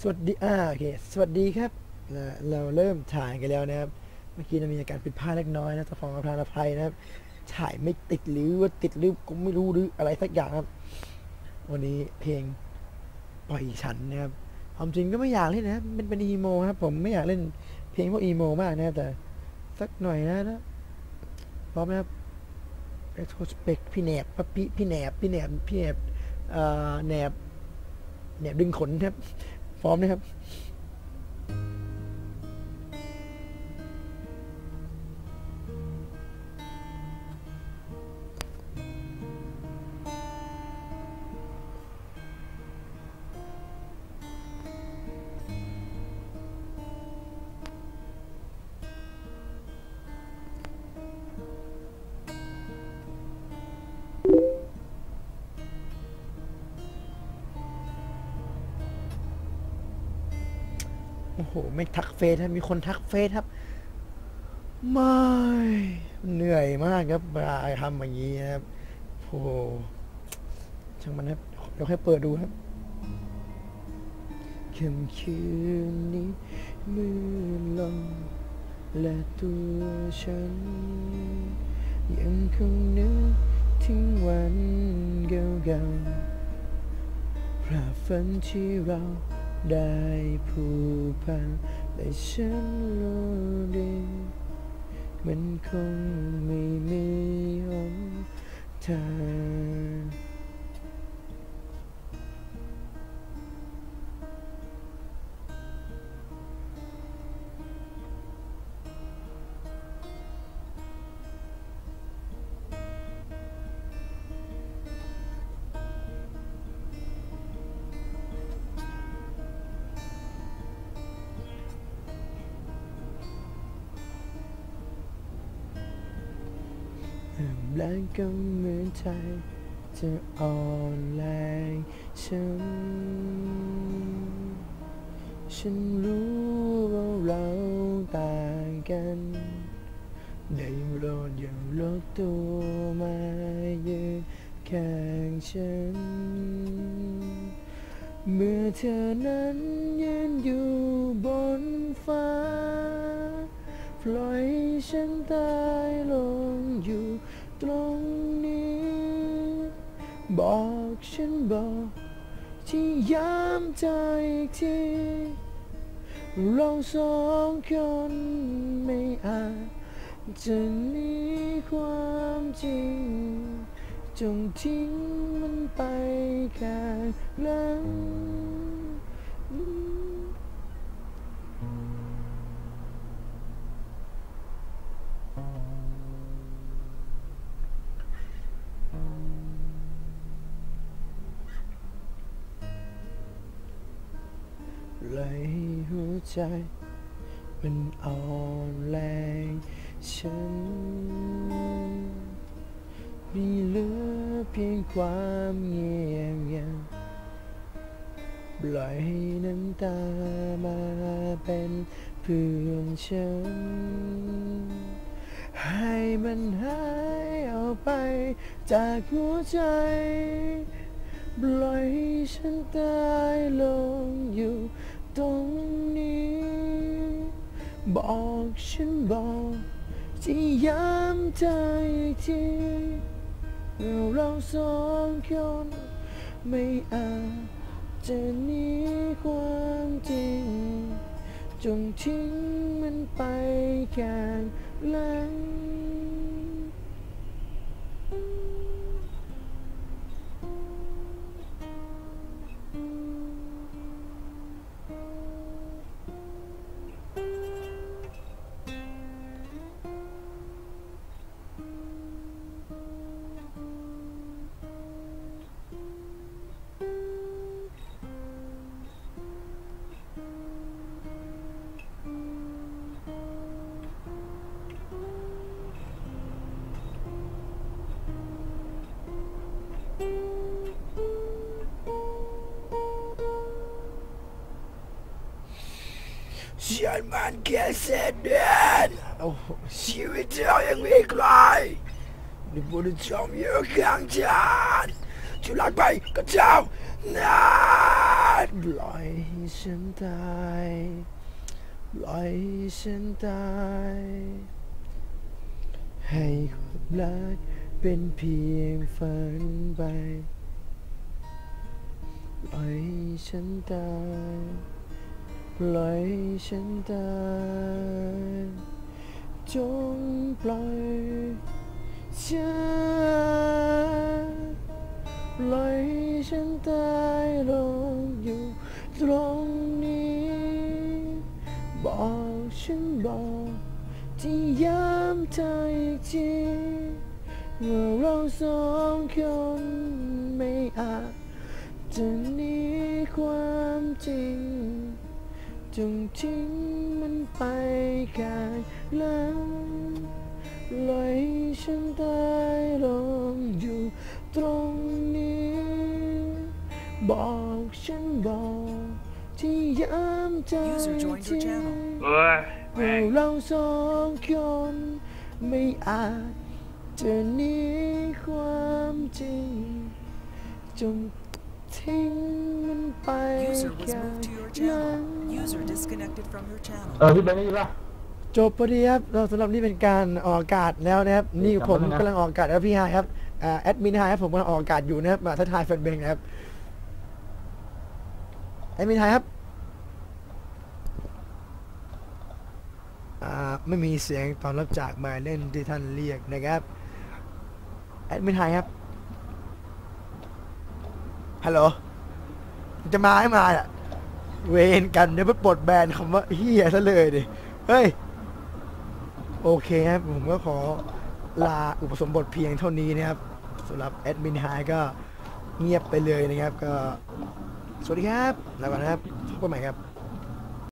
สวัสดีอ่าโอเคสวัสดีครับนะเราเริ่มถ่ายกันแล้วนะครับ เมื่อกี้เรามีอาการผิดพลาดเล็กน้อยนะต้องอประทานอภัยนะครับ ถ่ายไม่ติดหรือว่าติดหรือก็ไม่รู้หรืออะไรสักอย่างครับ วันนี้เพลงปล่อยฉันนะครับความจริงก็ไม่อยากเล่นนะครับเป็นเป็นอีโมครับผมไม่อยากเล่นเพลงพวกอีโมมากนะแต่สักหน่อยนะนะพร้อมนะครับ retrospect พี่แหนบครับพี่พี่แหนบพี่แหนบพี่แหนบเอ่อแหนบแหนบดึงขนครับ พร้อมนะครับ โอ้โหไม่ทักเฟซครับมีคนทักเฟซครับ ไม่เหนื่อยมากครับเวลาทำอย่างนี้นะครับโอ้โหช่างมันครับเดี๋ยวให้เปิดดูครับค่ำคืนนี้มืดลงและตัวฉัน ยังคงนึกถึงวันเก่าๆภาพฝันที่เรา ได้ผูกพันแต่ฉันรู้ดี มันคงไม่มีหนทาง แรงก็เหมือนใจจะอ่อนแรงฉัน ฉันรู้ว่าเราต่างกันได้โปรดอย่าลดตัวมายืนข้างฉัน เมื่อเธอนั้นยืนอยู่บนฟ้า ปล่อยฉันตายลง ตรงนี้ บอกฉันบอกที่ย้ำใจอีกทีเราสองคนไม่อาจจะหนีความจริง จงทิ้งมันไปข้างห ลังไหลหัวใจ มันอ่อนแรงฉันมีเหลือเพียงความเงียบงันปล่อยให้น้ำตามาเป็นเพื่อนฉัน ให้มันหายออกไปจากหัวใจ ปล่อยให้ฉันตายลง บอกฉันบอกที่ย้ำใจอีกทีว่าเราสองคนไม่อาจจะหนีความจริง จงทิ้งมันไปแค่หลัง ฉันมันแค่เส้นเดือนชีวิตเธอยังม่ไกลในบนจอมอยู่ข้างฉันจะลากไปกับเจ้านาปล่อยให้ฉันตายปล่อยให้ฉันตายให้ความรักเป็นเพียงฝันไปปล่อยให้ฉันตาย ปล่อยฉันตายจงปล่อยฉันปล่อยฉันตายลงอยู่ตรงนี้ บอกฉันบอกที่ย้ำเธออีกทีว่าเราสองคนไม่อาจจะหนีความจริง จงทิ้งมันไปกายหลังปล่อยให้ฉันตายลงอยู่ตรงนี้ บอกฉันบอกที่ย้ำใจ User joined your ที่ channel. เอ้ยว่าแม่งเราสองคนไม่อาจจะหนีความจริง จงทิ้งมันไป User was กั moved to your หลัง channel. User disconnected from your เออ channel. พี่เบนได้ยินปะจบพอดีครับเราสำหรับนี่เป็นการออกอากาศแล้วนะครับ นี่ผมจำไว้นะกำลังออกอากาศแล้วพี่ไฮายครับอ่าแอดมินไฮายครับผมกำลังออกอากาศอยู่นะครับมาทักทายแฟนเพลงนะครับแอดมินไฮายครับอ่าไม่มีเสียงตอนรับจากหมายเล่นที่ท่านเรียกนะครับแอดมินไฮายครับฮัลโหลจะมาให้มาอะ เวนกันเดี๋ยวไปปลดแบนคำว่าเฮียซะเลยดิ เฮ้ย โอเคครับ ผมก็ขอลาอุปสมบทเพียงเท่านี้นะครับสำหรับแอดมินไฮก็เงียบไปเลยนะครับ ก็ สวัสดีครับ แล้วกันนะครับพบกันใหม่ครับ